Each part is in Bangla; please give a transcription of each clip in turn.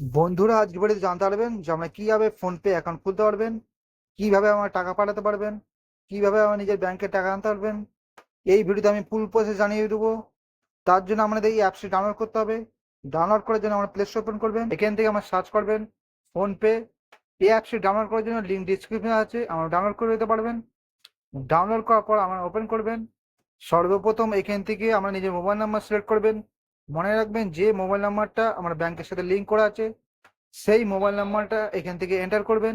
বন্ধুরা আজকে ভিডিওতে জানতে পারবেন যে আমরা কীভাবে ফোনপে অ্যাকাউন্ট খুলতে পারবেন, কীভাবে আমার টাকা পাঠাতে পারবেন, কীভাবে আমার নিজের ব্যাংকে টাকা আনতে পারবেন, এই ভিডিওতে আমি ফুল প্রসেস জানিয়ে দেবো। তার জন্য আমাদের এই অ্যাপসটি ডাউনলোড করতে হবে। ডাউনলোড করার জন্য আমরা প্লে স্টোর ওপেন করবেন, এখান থেকে আমার সার্চ করবেন ফোনপে। এই অ্যাপসটি ডাউনলোড করার জন্য লিঙ্ক ডিসক্রিপশনে আছে, আমরা ডাউনলোড করে দিতে পারবেন। ডাউনলোড করার পর আমরা ওপেন করবেন। সর্বপ্রথম এখান থেকে আমরা নিজের মোবাইল নাম্বার সিলেক্ট করবেন। মনে রাখবেন যে মোবাইল নাম্বারটা আমার ব্যাংকের সাথে লিঙ্ক করা আছে, সেই মোবাইল নাম্বারটা এখান থেকে এন্টার করবেন।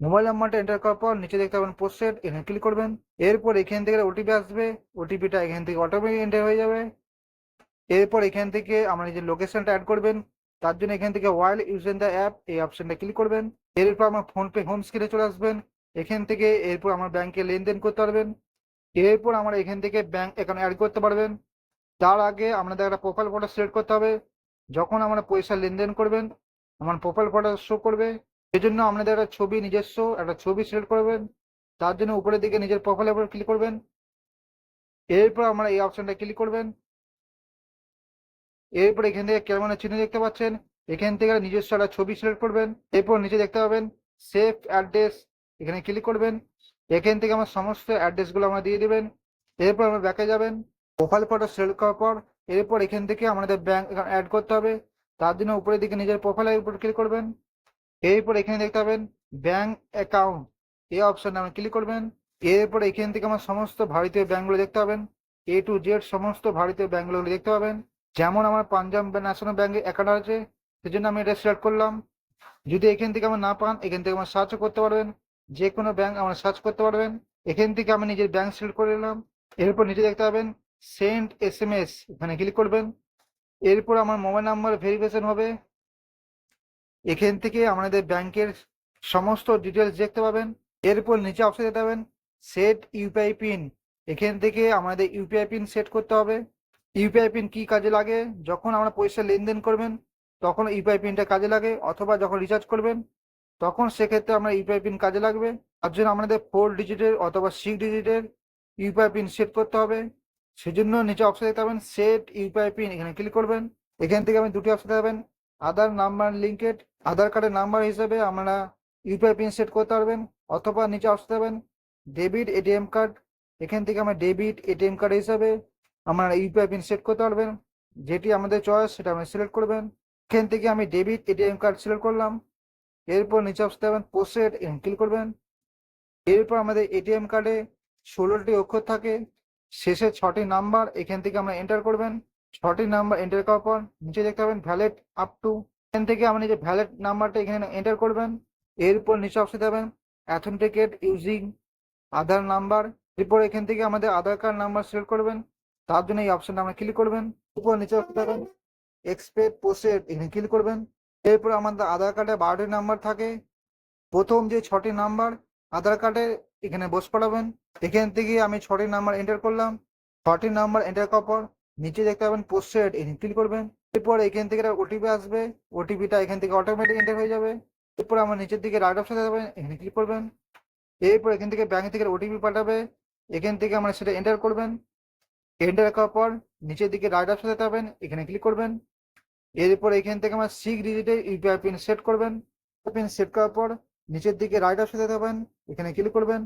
মোবাইল নাম্বারটা এন্টার করার পর নিচে দেখতে পাবেন পোস্টেড এখানে ক্লিক করবেন। এরপর এখান থেকে ওটিপি আসবে ওটিপিটা এখান থেকে অটোমেটিক এন্টার হয়ে যাবে। এরপর এখান থেকে আমরা নিজের লোকেশনটা অ্যাড করবেন, তার জন্য এখান থেকে ওয়াইল ইউজেন দ্য অ্যাপ এই অপশনটা ক্লিক করবেন। এরপর আমার ফোনপে হোম স্ক্রিনে চলে আসবেন। এখান থেকে এরপর আমার ব্যাংকে লেনদেন করতে পারবেন। এরপর আমরা এখান থেকে ব্যাংক অ্যাকাউন্ট অ্যাড করতে পারবেন। তার আগে আপনাদের একটা প্রোফাইল ফটো সিলেক্ট করতে হবে। যখন আমরা পয়সা লেনদেন করবেন, আমার প্রোফাইল ফটো শো করবে। এই জন্য আপনাদের একটা ছবি নিজস্ব, একটা ছবি সিলেক্ট করবেন। তার জন্য উপরের দিকে নিজের প্রোফাইলের উপর ক্লিক করবেন। এরপর আমরা এই অপশনটা ক্লিক করবেন। এরপর এখান থেকে ক্যামেরা চিহ্ন দেখতে পাচ্ছেন। এখান থেকে নিজস্ব একটা ছবি সিলেক্ট করবেন। এরপর নিচে দেখতে পাবেন সেভ অ্যাড্রেস এখানে ক্লিক করবেন। এখান থেকে আমার সমস্ত অ্যাড্রেসগুলো আমরা দিয়ে দেবেন। এরপর আমরা ব্যাকে যাবেন। প্রোফাইল ফটো সিলেক্ট করার পর এরপর এখান থেকে আমাদের ব্যাংক অ্যাড করতে হবে। তার জন্য উপরের দিকে নিজের প্রোফাইলের উপর ক্লিক করবেন। এরপর এখানে দেখতে পাবেন ব্যাঙ্ক অ্যাকাউন্ট এই অপশনে আপনি ক্লিক করবেন। এরপর এখান থেকে আমার সমস্ত ভারতীয় ব্যাংকগুলো দেখতে পাবেন। এ টু জেড সমস্ত ভারতীয় ব্যাংকগুলো দেখতে পাবেন। যেমন আমার পাঞ্জাব ন্যাশনাল ব্যাংকে অ্যাকাউন্ট আছে, সেজন্য আমি এটা সিলেক্ট করলাম। যদি এখান থেকে আমার না পান, এখান থেকে আমার সার্চও করতে পারবেন। যে কোনো ব্যাংক আমার সার্চ করতে পারবেন। এখান থেকে আমি নিজের ব্যাঙ্ক সিলেক্ট করে নিলাম। এরপর নিচে দেখতে পাবেন সেন্ড এস এম এস এখানে ক্লিক করবেন। এরপর আমার মোবাইল নাম্বার ভেরিফিকেশন হবে। এখান থেকে আমাদের ব্যাংকের সমস্ত ডিটেলস দেখতে পাবেন। এরপর নিচে অপশন দেখতে পাবেন সেট ইউপিআই পিন এখান থেকে আমাদের ইউপিআই পিন সেট করতে হবে। ইউপিআই পিন কি কাজে লাগে? যখন আমরা পয়সা লেনদেন করবেন, তখন ইউপিআই পিনটা কাজে লাগে। অথবা যখন রিচার্জ করবেন, তখন সেক্ষেত্রে আমরা ইউপিআই পিন কাজে লাগবে। তার জন্য আমাদের ফোর ডিজিটের অথবা সিক্স ডিজিটের ইউপিআই পিন সেট করতে হবে। সেজন্য নিচে অপশন দেখতে পাবেন সেট ইউপিআই পিন এখানে ক্লিক করবেন। এখান থেকে আপনি দুটি অপশন পাবেন আধার নাম্বার লিঙ্কেড আধার কার্ডের নাম্বার হিসেবে আমরা ইউপিআই পিন সেট করতে পারবেন, অথবা নিচে অপশন পাবেন ডেবিট এটিএম কার্ড এখান থেকে আমরা ডেবিট এটিএম কার্ড হিসাবে আমরা ইউপিআই পিন সেট করতে পারবেন। যেটি আমাদের চয়েস সেটা আপনি সিলেক্ট করবেন। এখান থেকে আমি ডেবিট এটিএম কার্ড সিলেক্ট করলাম। এরপর নিচে অপশন পাবেন পোস্টেড ক্লিক করবেন। এরপর আমাদের এটিএম কার্ডে ষোলোটি অক্ষর থাকে। শেষে ছটি নাম্বার, এখান থেকে আমরা এন্টার করবেন। ছটি নাম্বার এন্টার করার পর নিচে দেখতে পাবেন ভ্যালিড আপ টু এখান থেকে আমরা যে ভ্যালিড নাম্বারটা এখানে এন্টার করবেন। এরপর নিচে অপশন দেবেন অ্যাথেন্টিকেট ইউজিং আধার নাম্বার এরপর এখান থেকে আমাদের আধার কার্ড নাম্বার সিলেক্ট করবেন। তার জন্য এই অপশনটা আমরা ক্লিক করবেন। এরপর নিচে অপশন দেবেন এক্সপেক্ট পোস্টেড এখানে ক্লিক করবেন। এরপর আমাদের আধার কার্ডে বারোটি নাম্বার থাকে। প্রথম যে ছটি নাম্বার আধার কার্ডে এখানে বস পড়াবেন এখান থেকে আমি ছটি নাম্বার এন্টার করলাম। ছটি নাম্বার এন্টার করার পর নিচে দেখতে পাবেন পোস্টেড ক্লিক করবেন। এরপর এখান থেকে ওটিপি আসবে। ওটিপিটা এখান থেকে অটোমেটিক এন্টার হয়ে যাবে। এরপর আমার নিচের দিকে রাইট অপশন যাবেন এখানে ক্লিক করবেন। এরপর এখান থেকে ব্যাংক থেকে ওটিপি পাঠাবে। এখান থেকে আমরা সেটা এন্টার করবেন। এন্টার করার পর নিচের দিকে রাইট অপশন পাবেন। এখানে ক্লিক করবেন। এরপর এখান থেকে আমার সিক্স ডিজিটের ইউপিআই পিন সেট করবেন। পিন সেট করার পর নিচের দিকে রাইট অপশন যেতে পাবেন এখানে ক্লিক করবেন।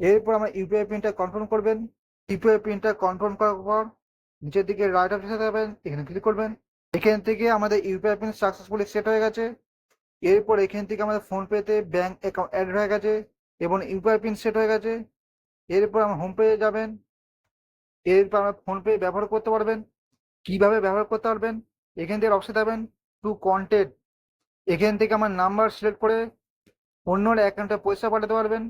এরপর আমার ইউপিআই পিনটা কনফার্ম করবেন। ইউপিআই পিনটা কনফার্ম করার পর নিচের দিকে রাইট অপশন যেতে পাবেন এখানে ক্লিক করবেন। এখান থেকে আমাদের ইউপিআই পিন সাকসেসফুলি সেট হয়ে গেছে। এরপর এখান থেকে আমাদের ফোনপেতে ব্যাংক অ্যাকাউন্ট অ্যাড হয়ে গেছে এবং ইউপিআই পিন সেট হয়ে গেছে। এরপর আমার হোম পেজে যাবেন। এরপর আমরা ফোনপে ব্যবহার করতে পারবেন। কীভাবে ব্যবহার করতে পারবেন? এখান থেকে অপশন দেবেন টু কন্টেক্ট এখান থেকে আমার নাম্বার সিলেক্ট করে অন্যর অ্যাকাউন্টে পয়সা পাঠাতে পারবেন।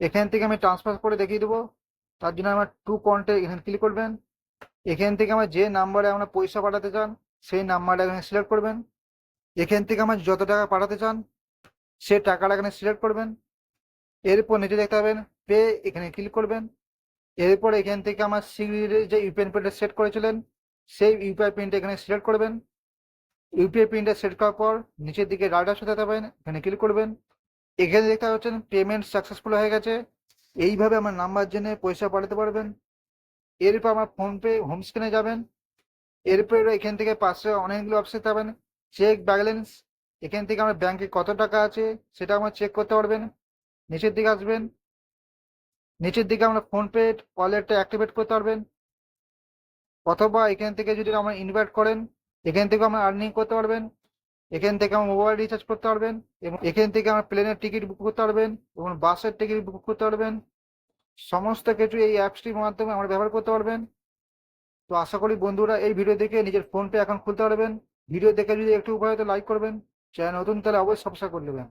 এখান থেকে আমি ট্রান্সফার করে দেখিয়ে দেবো। তার জন্য আমার টু কন্টেক্ট এখানে ক্লিক করবেন। এখান থেকে আমার যে নাম্বারে আমরা পয়সা পাঠাতে চান, সেই নাম্বারটা এখানে সিলেক্ট করবেন। এখান থেকে আমার যত টাকা পাঠাতে চান, সে টাকাটা এখানে সিলেক্ট করবেন। এরপর নিচে দেখতে পাবেন পে এখানে ক্লিক করবেন। এরপর এখান থেকে আমার সিগনেচারের যে ইউপিআই পিনটা সেট করেছিলেন, সেই ইউপিআই পিনটা এখানে সিলেক্ট করবেন। ইউপিআই পিনটা সেট করার পর নিচের দিকে রাইট অপশন দেখতে পাবেন এখানে ক্লিক করবেন। এখানে দেখতে পাচ্ছেন পেমেন্ট সাকসেসফুল হয়ে গেছে। এইভাবে আমার নাম্বার জেনে পয়সা পাঠাতে পারবেন। এরপর আমার ফোনপে হোম স্ক্রিনে যাবেন। এরপর এখান থেকে পাশে অনেকগুলো অপশন পাবেন। চেক ব্যালেন্স এখান থেকে আমার ব্যাংকে কত টাকা আছে সেটা আমরা চেক করতে পারবেন। নিচের দিকে আসবেন। নিচের দিকে আমরা ফোনপে ওয়ালেটটা অ্যাক্টিভেট করতে পারবেন। অথবা এখান থেকে যদি আমরা ইনভাইট করেন এখান থেকে আমরা আর্নিং করতে পারবেন, এখান থেকে আমার মোবাইল রিচার্জ করতে পারবেন, এবং এখান থেকে আমার প্লেনের টিকিট বুক করতে পারবেন, এবং বাসের টিকিট বুক করতে পারবেন। সমস্ত কিছু এই অ্যাপসটির মাধ্যমে আমরা ব্যবহার করতে পারবেন। তো আশা করি বন্ধুরা এই ভিডিও দেখে নিজের ফোনপে অ্যাকাউন্ট খুলতে পারবেন। ভিডিও দেখে যদি একটু উপকার লাইক করবেন চ্যানেল নতুন তাহলে অবশ্যই সাবস্ক্রাইব করে নেবেন।